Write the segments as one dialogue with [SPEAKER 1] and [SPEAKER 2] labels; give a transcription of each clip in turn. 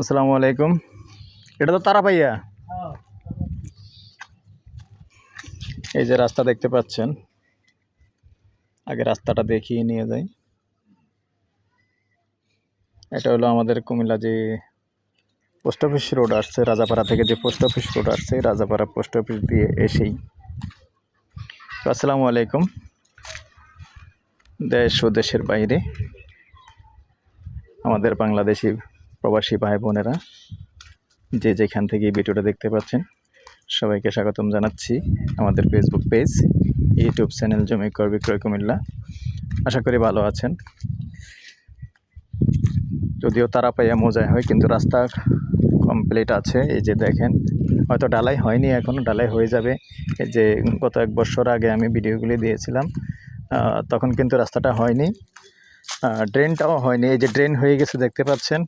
[SPEAKER 1] আসসালামু আলাইকুম। এটা তো তারা পাইয়া এই যে রাস্তা দেখতে পাচ্ছেন। আগে রাস্তাটা দেখিয়ে নিয়ে যাই। এটা হলো আমাদের কুমিল্লা যে পোস্ট অফিস রোড আসছে, রাজাপাড়া থেকে যে পোস্ট অফিস রোড আসছে, রাজাপাড়া পোস্ট অফিস দিয়ে এসেই। আসসালামু আলাইকুম। দেশ ও দেশের বাইরে। আমাদের বাংলাদেশি প্রবাসী ভাই বোনেরা যে যেখান থেকে ভিডিওটা দেখতে পাচ্ছেন, সবাইকে স্বাগতম জানাচ্ছি আমাদের ফেসবুক পেজ ইউটিউব চ্যানেল জমি কর বিক্রয় কুমিল্লা। আশা করি ভালো আছেন। যদিও তারা পাইয়া মজায় হয়, কিন্তু রাস্তা কমপ্লিট আছে। এই যে দেখেন, হয়তো ডালাই হয়নি এখনও ডালাই হয়ে যাবে। এই যে গত এক বছর আগে আমি ভিডিওগুলি দিয়েছিলাম তখন কিন্তু রাস্তাটা হয়নি। ড্রেনটাও হয়নি। এই যে ড্রেন হয়ে গেছে, দেখতে পাচ্ছেন।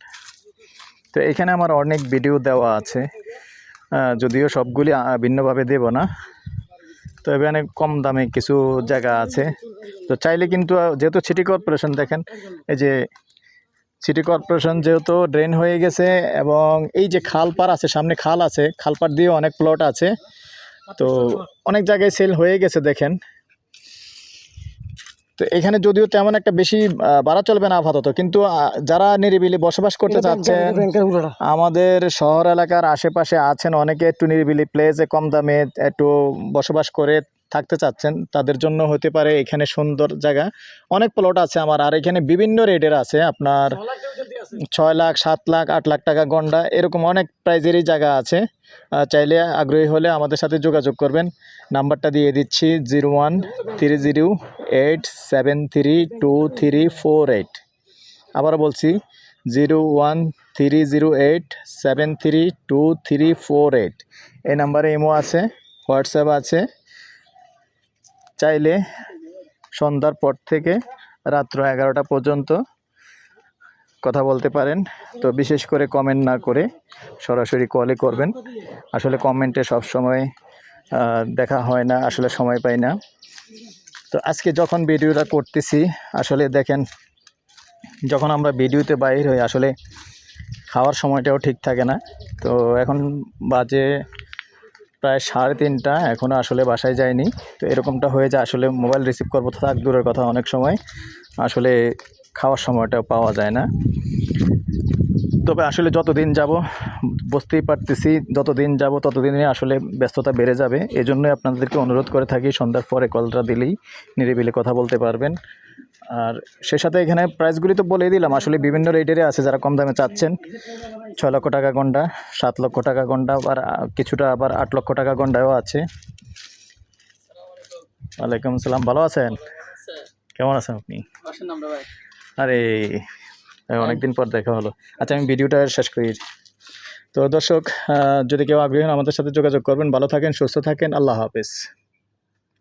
[SPEAKER 1] তো এখানে আমার অনেক ভিডিও দেওয়া আছে। যদিও সবগুলি ভিন্নভাবে দেব না। তো এখানে কম দামে কিছু জায়গা আছে। তো চাইলে কিন্তু যেহেতু সিটি কর্পোরেশন দেখেন, এই যে সিটি কর্পোরেশন যেহেতু ড্রেন হয়ে গেছে এবং এই যে খাল পার আছে, সামনে খাল আছে খাল পার দিয়ে অনেক প্লট আছে। তো অনেক জায়গায় সেল হয়ে গেছে দেখেন। তো এখানে যদিও তেমন একটা বেশি বাড়া চলবে না আপাতত কিন্তু যারা নিরিবিলি বসবাস করতে চাচ্ছেন আমাদের শহর এলাকার আশেপাশে আছেন অনেকে একটু নিরিবিলি প্লেসে কম দামে একটু বসবাস করে থাকতে চাচ্ছেন তাদের জন্য হতে পারে এখানে সুন্দর জায়গা। অনেক প্লট আছে আমার আর এখানে বিভিন্ন রেটের আছে। আপনার ছয় লাখ, সাত লাখ, আট লাখ টাকা গন্ডা, এরকম অনেক প্রাইজেরই জায়গা আছে। চাইলে আগ্রহী হলে আমাদের সাথে যোগাযোগ করবেন। নাম্বারটা দিয়ে দিচ্ছি zero one three zero eight seven three two three four eight. আবারও বলছি, zero one three zero eight seven three two three four eight. এই নাম্বারে ইমো আছে, হোয়াটসঅ্যাপ আছে। চাইলে সন্ধ্যার পর থেকে রাত্র এগারোটা পর্যন্ত কথা বলতে পারেন। তো বিশেষ করে কমেন্ট না করে সরাসরি কলে করবেন। আসলে কমেন্টে সব সময় দেখা হয় না, আসলে সময় পাই না। তো আজকে যখন ভিডিওটা করতেছি, আসলে দেখেন, যখন আমরা ভিডিওতে বাইর হই, আসলে খাওয়ার সময়টাও ঠিক থাকে না। তো এখন বাজে প্রায় সাড়ে তিনটা এখনও আসলে বাসায় যায়নি তো এরকমটা হয়ে যায়, আসলে মোবাইল রিসিভ করব থাক দূরের কথা অনেক সময়। আসলে খাওয়ার সময়টাও পাওয়া যায় না। তবে আসলে যতদিন যাব বুঝতেই পারতেছি যতদিন যাব ততদিনই আসলে ব্যস্ততা বেড়ে যাবে। এই জন্যই আপনাদেরকে অনুরোধ করে থাকি সন্ধ্যার পরে কলটা দিলেই নিরিবিলি কথা বলতে পারবেন। আর সে সাথে এখানে প্রাইসগুলি তো বলেই দিলাম আসলে বিভিন্ন রেটেরই আছে যারা কম দামে চাচ্ছেন। ছয় লক্ষ টাকা গন্ডা সাত লক্ষ টাকা গন্ডা আবার আহ, কিছুটা আবার আট লক্ষ টাকা গন্ডাও আছে। ওয়ালাইকুম আসসালাম ভালো আছেন? কেমন আছেন আপনি? আরে অনেকদিন পর দেখা হলো। আচ্ছা আমি ভিডিওটা শেষ করি। তো দর্শক যদি কেউ আগ্রহী হন আমাদের সাথে যোগাযোগ করবেন। ভালো থাকেন সুস্থ থাকেন। আল্লাহ হাফেজ।